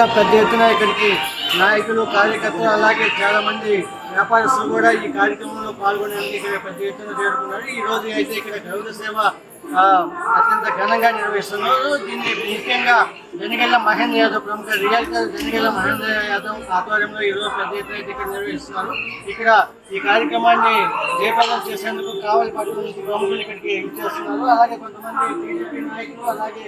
కూడా పెద్ద ఎత్తున ఇక్కడికి నాయకులు కార్యకర్తలు అలాగే చాలా మంది వ్యాపారస్తులు కూడా ఈ కార్యక్రమంలో పాల్గొనేందుకు ఇక్కడ పెద్ద ఎత్తున చేరుకున్నారు. ఈ రోజు అయితే ఇక్కడ గౌరవ సేవ అత్యంత ఘనంగా నిర్వహిస్తున్నారు. దీన్ని ముఖ్యంగా జనగల్ల మహేంద్ర యాదవ్ ప్రముఖ రియల్ జనగల్ల మహేంద్ర యాదవ్ ఆధ్వర్యంలో ఈరోజు పెద్ద ఎత్తున ఇక్కడ నిర్వహిస్తున్నారు. ఇక్కడ ఈ కార్యక్రమాన్ని జయప్రదం చేసేందుకు కావలి పట్టణం నుంచి ప్రముఖులు ఇక్కడికి చేస్తున్నారు అలాగే కొంతమంది టీడీపీ నాయకులు అలాగే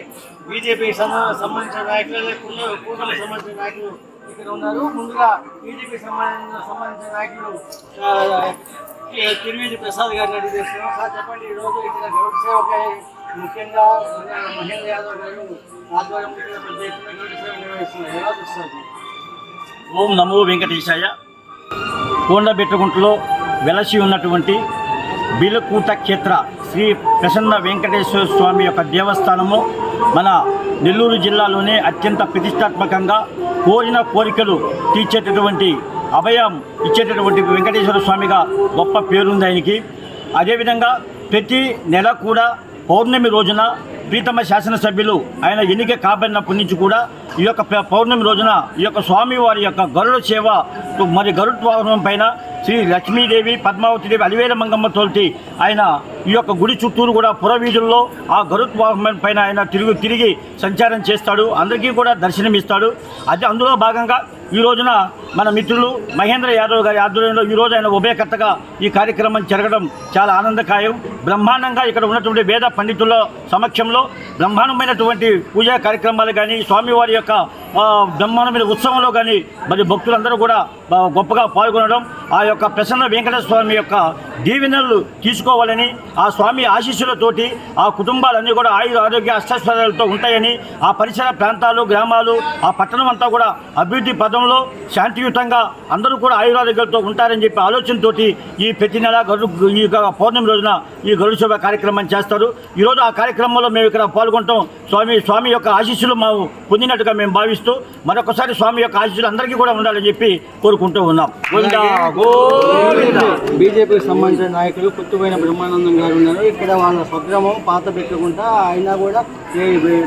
బీజేపీ సంబంధించిన నాయకులు కూటమి- కూటమికి సంబంధించిన నాయకులు ఇక్కడ ఉన్నారు. ముందుగా టీడీపీ సంబంధించిన సంబంధించిన నాయకులు తిరువేది ప్రసాద్ గారిని అడిగి చేస్తున్నాం. సార్ చెప్పండి ఈరోజు ఇక్కడ గౌరవ సేవకై ముఖ్యంగా మహేంద్ర యాదవ్ గారు ఆధ్వర్యంలో పెద్ద ఎత్తున గౌరవ సేవ నిర్వహిస్తున్నారు ఎలా చూస్తారు? ఓం నమో వెంకటేశాయ. కొండబెట్టగుంటలో వెలసి ఉన్నటువంటి బిలకూట క్షేత్ర శ్రీ ప్రసన్న వెంకటేశ్వర స్వామి యొక్క దేవస్థానము మన నెల్లూరు జిల్లాలోనే అత్యంత ప్రతిష్టాత్మకంగా కోరిన కోరికలు తీర్చేటటువంటి అభయం ఇచ్చేటటువంటి వెంకటేశ్వర స్వామిగా గొప్ప పేరుంది ఆయనకి. అదేవిధంగా ప్రతి నెల కూడా పౌర్ణమి రోజున ప్రీతమ శాసనసభ్యులు ఆయన ఎన్నిక కాబడినప్పటి నుంచి కూడా ఈ యొక్క పౌర్ణమి రోజున ఈ యొక్క స్వామి వారి యొక్క గరుడ సేవ మరి గరుత్వాహనం పైన శ్రీ లక్ష్మీదేవి పద్మావతిదేవి అలివేల మంగమ్మ తోటి ఆయన ఈ యొక్క గుడి చుట్టూరు కూడా పురవీధుల్లో ఆ గరుత్వాహనం పైన ఆయన తిరిగి తిరిగి సంచారం చేస్తాడు. అందరికీ కూడా దర్శనమిస్తాడు. అది అందులో భాగంగా ఈ రోజున మన మిత్రులు మహేంద్ర యాదవ్ గారి ఆధ్వర్యంలో ఈ రోజు ఆయన ఉభయకర్తగా ఈ కార్యక్రమం జరగడం చాలా ఆనందకాయం. బ్రహ్మాండంగా ఇక్కడ ఉన్నటువంటి వేద పండితుల సమక్షంలో బ్రహ్మాండమైనటువంటి పూజా కార్యక్రమాలు కానీ స్వామివారి యొక్క బ్రహ్మాండమైన ఉత్సవంలో కానీ మరి భక్తులందరూ కూడా గొప్పగా పాల్గొనడం ఆ యొక్క ప్రసన్న వెంకటేశ్వర స్వామి యొక్క దీవెనలు తీసుకోవాలని ఆ స్వామి ఆశీస్సులతోటి ఆ కుటుంబాలన్నీ కూడా ఆయుర ఆరోగ్య అష్టైశ్వర్యాలతో ఉంటాయని ఆ పరిసర ప్రాంతాలు గ్రామాలు ఆ పట్టణం అంతా కూడా అభివృద్ధి పదంలో శాంతియుతంగా అందరూ కూడా ఆయురారోగ్యాలతో ఉంటారని చెప్పి ఆలోచనతోటి ఈ ప్రతి నెల గరుడు ఈ పౌర్ణమి రోజున ఈ గరుడు సభ కార్యక్రమం చేస్తారు. ఈరోజు ఆ కార్యక్రమంలో మేము ఇక్కడ పాల్గొంటాం. స్వామి స్వామి యొక్క ఆశీస్సులు మాకు పొందినట్టుగా మేము భావిస్తాం మరొకసారి స్వామి యొక్క ఆశీస్సులు అందరికీ కూడా ఉండాలని చెప్పి కోరుకుంటూ ఉన్నాం. బీజేపీకి సంబంధించిన నాయకులు పుట్టుపోయిన బ్రహ్మానందం గారు ఉన్నారు. ఇక్కడ వాళ్ళ స్వగ్రామం పాత బిక్కగుంట అయినా కూడా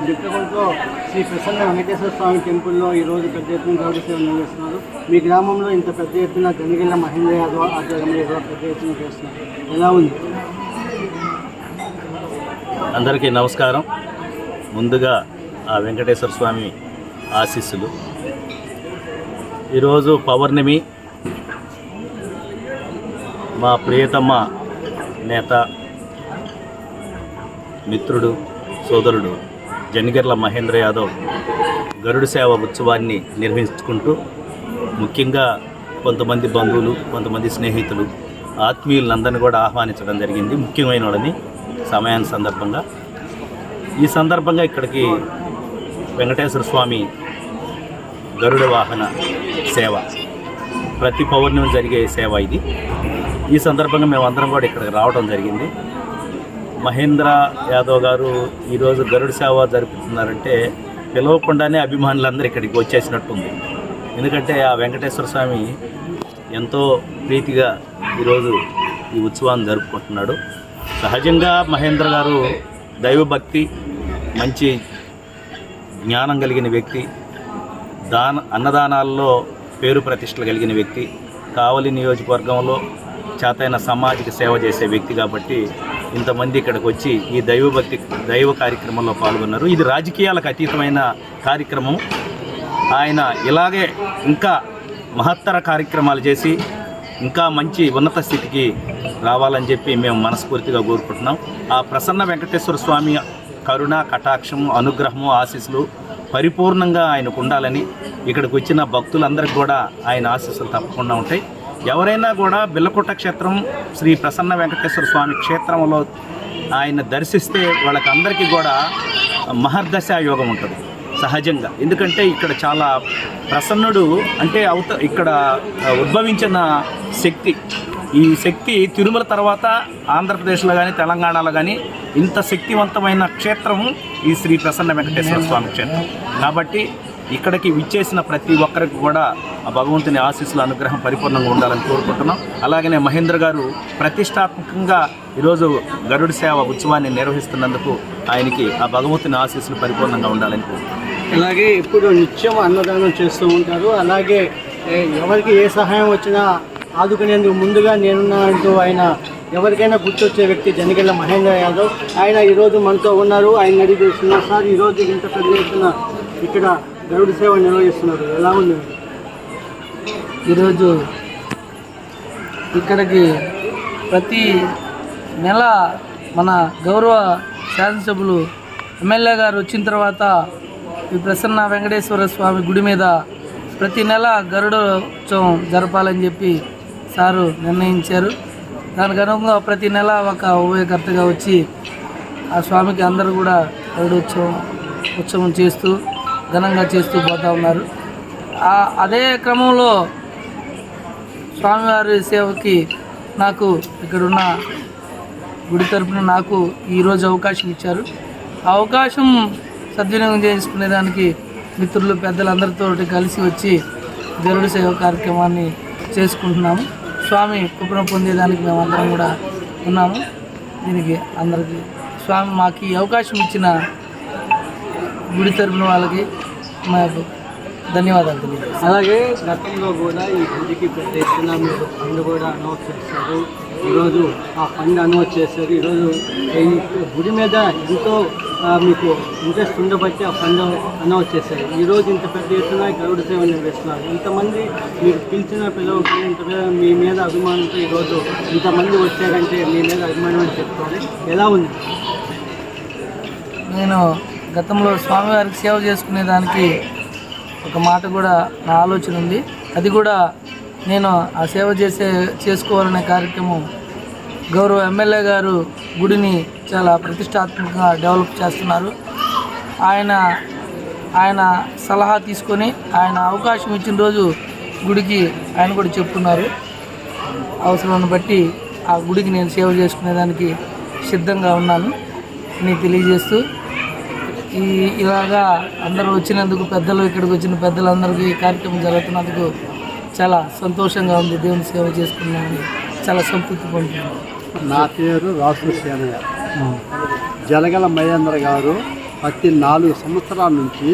బిక్కగుంటలో శ్రీ ప్రసన్న వెంకటేశ్వర స్వామి టెంపుల్లో ఈ రోజు పెద్ద ఎత్తున గౌరవ సేవ నిర్వహిస్తున్నారు. మీ గ్రామంలో ఇంత పెద్ద ఎత్తున జనగిల్ల మహేంద్ర యాదవ్ ఆధ్వర్యంలో పెద్ద ఎత్తున చేస్తున్నారు. ఎలా ఉంది? అందరికీ నమస్కారం. ముందుగా ఆ వెంకటేశ్వర స్వామి ఆశీస్సులు. ఈరోజు పౌర్ణమి. మా ప్రియతమ నేత మిత్రుడు సోదరుడు జనిగర్ల మహేంద్ర యాదవ్ గరుడు సేవ ఉత్సవాన్ని నిర్వహించుకుంటూ ముఖ్యంగా కొంతమంది బంధువులు కొంతమంది స్నేహితులు ఆత్మీయులందరినీ కూడా ఆహ్వానించడం జరిగింది. ముఖ్యమైన వాళ్ళని సమయాన్ని సందర్భంగా. ఈ సందర్భంగా ఇక్కడికి వెంకటేశ్వర స్వామి గరుడ వాహన సేవ. ప్రతి పౌర్ణమి జరిగే సేవ ఇది. ఈ సందర్భంగా మేము అందరం కూడా ఇక్కడికి రావడం జరిగింది. మహేంద్ర యాదవ్ గారు ఈరోజు గరుడ సేవ జరుపుతున్నారంటే పిలవకుండానే అభిమానులందరూ ఇక్కడికి వచ్చేసినట్టుంది. ఎందుకంటే ఆ వెంకటేశ్వర స్వామి ఎంతో ప్రీతిగా ఈరోజు ఈ ఉత్సవాన్ని జరుపుకుంటున్నాడు. సహజంగా మహేంద్ర గారు దైవభక్తి మంచి జ్ఞానం కలిగిన వ్యక్తి దాన అన్నదానాల్లో పేరు ప్రతిష్టలు కలిగిన వ్యక్తి కావలి నియోజకవర్గంలో చేతైన సామాజిక సేవ చేసే వ్యక్తి కాబట్టి ఇంతమంది ఇక్కడికి వచ్చి ఈ దైవభక్తి దైవ కార్యక్రమంలో పాల్గొన్నారు. ఇది రాజకీయాలకు అతీతమైన కార్యక్రమం. ఆయన ఇలాగే ఇంకా మహత్తర కార్యక్రమాలు చేసి ఇంకా మంచి ఉన్నత స్థితికి రావాలని చెప్పి మేము మనస్ఫూర్తిగా కోరుకుంటున్నాం. ఆ ప్రసన్న వెంకటేశ్వర స్వామి కరుణ కటాక్షం అనుగ్రహము ఆశీస్సులు పరిపూర్ణంగా ఆయనకు ఉండాలని ఇక్కడికి వచ్చిన భక్తులందరికీ కూడా ఆయన ఆశీస్సులు తప్పకుండా ఉంటాయి. ఎవరైనా కూడా బిల్లకుట్ట క్షేత్రం శ్రీ ప్రసన్న వెంకటేశ్వర స్వామి క్షేత్రంలో ఆయన దర్శిస్తే వాళ్ళకి అందరికీ కూడా మహర్దశ యోగం ఉంటుంది సహజంగా. ఎందుకంటే ఇక్కడ చాలా ప్రసన్నుడు అంటే అవుత ఇక్కడ ఉద్భవించిన శక్తి ఈ శక్తి తిరుమల తర్వాత ఆంధ్రప్రదేశ్లో కానీ తెలంగాణలో కానీ ఇంత శక్తివంతమైన క్షేత్రం ఈ శ్రీ ప్రసన్న వెంకటేశ్వర స్వామి క్షేత్రం. కాబట్టి ఇక్కడికి విచ్చేసిన ప్రతి ఒక్కరికి కూడా ఆ భగవంతుని ఆశీస్సుల అనుగ్రహం పరిపూర్ణంగా ఉండాలని కోరుకుంటున్నాం. అలాగనే మహేంద్ర గారు ప్రతిష్టాత్మకంగా ఈరోజు గరుడు సేవ ఉత్సవాన్ని నిర్వహిస్తున్నందుకు ఆయనకి ఆ భగవంతుని ఆశీస్సులు పరిపూర్ణంగా ఉండాలని కోరుకుంటున్నాం. అలాగే ఇప్పుడు నిత్యం అన్నదానం చేస్తూ ఉంటారు. అలాగే ఎవరికి ఏ సహాయం వచ్చినా ఆదుకునేందుకు ముందుగా నేనున్నానంటూ ఆయన ఎవరికైనా గుర్తొచ్చే వ్యక్తి జనగెళ్ళ మహేంద్ర యాదవ్. ఆయన ఈరోజు మనతో ఉన్నారు. ఆయన అడిగి తెలుస్తున్నారు సార్ ఈరోజు ఇంత పెద్ద ఎత్తున ఇక్కడ గరుడు సేవ నిర్వహిస్తున్నారు. ఎలా ఉంది? ఈరోజు ఇక్కడికి ప్రతి నెల మన గౌరవ శాసనసభ్యులు ఎమ్మెల్యే గారు వచ్చిన తర్వాత ఈ ప్రసన్న వెంకటేశ్వర స్వామి గుడి మీద ప్రతి నెల గరుడ ఉత్సవం జరపాలని చెప్పి సారు నిర్ణయించారు. దానికి అనుగుణంగా ప్రతి నెల ఒక ఉభయకర్తగా వచ్చి ఆ స్వామికి అందరూ కూడా గరుడ ఉత్సవం ఉత్సవం చేస్తూ ఘనంగా చేస్తూ పోతా ఉన్నారు. అదే క్రమంలో స్వామివారి సేవకి నాకు ఇక్కడున్న గుడి తరపున నాకు ఈరోజు అవకాశం ఇచ్చారు. ఆ అవకాశం సద్వినియోగం చేసుకునేదానికి మిత్రులు పెద్దలందరితో కలిసి వచ్చి గరుడు సేవ కార్యక్రమాన్ని చేసుకుంటున్నాము. స్వామి కృపణ పొందేదానికి మేమందరం కూడా ఉన్నాము. దీనికి అందరికీ స్వామి మాకు ఈ అవకాశం ఇచ్చిన గుడి తరపున వాళ్ళకి మాకు ధన్యవాదాలు తెలియదు అలాగే గతంలో కూడా ఈ గుడికి పెద్ద ఎత్తున మీరు ఫండ్ కూడా అనౌన్స్ చేశారు. ఈరోజు ఆ ఫండ్ అనౌన్స్ చేశారు. ఈరోజు గుడి మీద ఎంతో మీకు ఇంట్రెస్ట్ ఉండబట్టి ఆ ఫండ్ అనౌన్స్ చేశారు. ఈరోజు ఇంత పెద్ద ఎత్తున గరుడ సేవ నిర్వహిస్తున్నారు. ఇంతమంది మీరు పిలిచిన పిల్లలు ఇంత మీ మీద అభిమానంతో ఈరోజు ఇంతమంది వచ్చారంటే మీ మీద అభిమానం అని చెప్పుకోవాలి. ఎలా ఉంది? నేను గతంలో స్వామివారికి సేవ చేసుకునే దానికి ఒక మాట కూడా నా ఆలోచన ఉంది. అది కూడా నేను ఆ సేవ చేసే చేసుకోవాలనే కార్యక్రమం గౌరవ ఎమ్మెల్యే గారు గుడిని చాలా ప్రతిష్టాత్మకంగా డెవలప్ చేస్తున్నారు. ఆయన ఆయన సలహా తీసుకొని ఆయన అవకాశం ఇచ్చిన రోజు గుడికి ఆయన కూడా చెప్తున్నారు. అవసరాన్ని బట్టి ఆ గుడికి నేను సేవ చేసుకునేదానికి సిద్ధంగా ఉన్నాను అని తెలియజేస్తూ ఈ ఇలాగా అందరూ వచ్చినందుకు పెద్దలు ఇక్కడికి వచ్చిన పెద్దలందరికీ ఈ కార్యక్రమం జరుగుతున్నందుకు చాలా సంతోషంగా ఉంది. దేవుని సేవ చేసుకున్నామని చాలా సంతృప్తి పొందుతున్నాను నా పేరు రాసు సేనయ్య జలగల మహేంద్ర గారు ప్రతి నాలుగు సంవత్సరాల నుంచి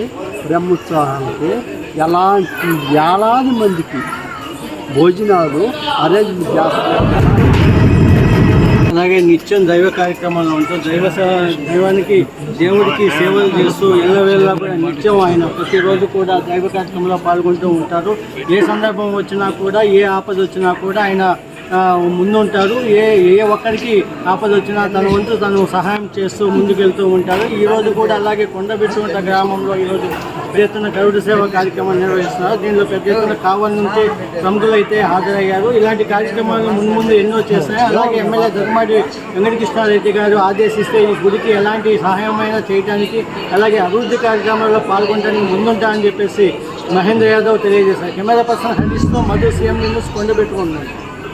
బ్రహ్మోత్సవానికి ఎలాంటి వేలాది మందికి భోజనాలు అరేంజ్ చేస్తారు. అలాగే నిత్యం దైవ కార్యక్రమాలు ఉంటూ. దైవ దైవానికి దేవుడికి సేవలు చేస్తూ ఎల్లవేళలా కూడా నిత్యం ఆయన ప్రతిరోజు కూడా దైవ కార్యక్రమంలో పాల్గొంటూ ఉంటారు. ఏ సందర్భం వచ్చినా కూడా ఏ ఆపద వచ్చినా కూడా ఆయన ముందుంటారు. ఏ ఏ ఒక్కరికి ఆపద వచ్చినా తన వంతు తను సహాయం చేస్తూ ముందుకెళ్తూ ఉంటారు. ఈ రోజు కూడా అలాగే కొండబెట్టుకుంట గ్రామంలో ఈరోజు పెద్ద ఎత్తున గరుడ సేవ కార్యక్రమం నిర్వహిస్తున్నారు. దీనిలో పెద్ద ఎత్తున కావాలి నుంచి ప్రముఖులైతే హాజరయ్యారు. ఇలాంటి కార్యక్రమాలు ముందు ముందు ఎన్నో చేస్తాయి అలాగే ఎమ్మెల్యే ధర్మాడి వెంకటకృష్ణారెడ్డి గారు ఆదేశిస్తే ఈ గుడికి ఎలాంటి సహాయమైనా చేయడానికి అలాగే అభివృద్ధి కార్యక్రమాల్లో పాల్గొనడానికి ముందుంటా అని చెప్పేసి మహేంద్ర యాదవ్ తెలియజేశారు. కెమెరా పర్సన్ హరీష్తో మధు సీఎం న్యూస్ కొండబెట్టుకున్నారు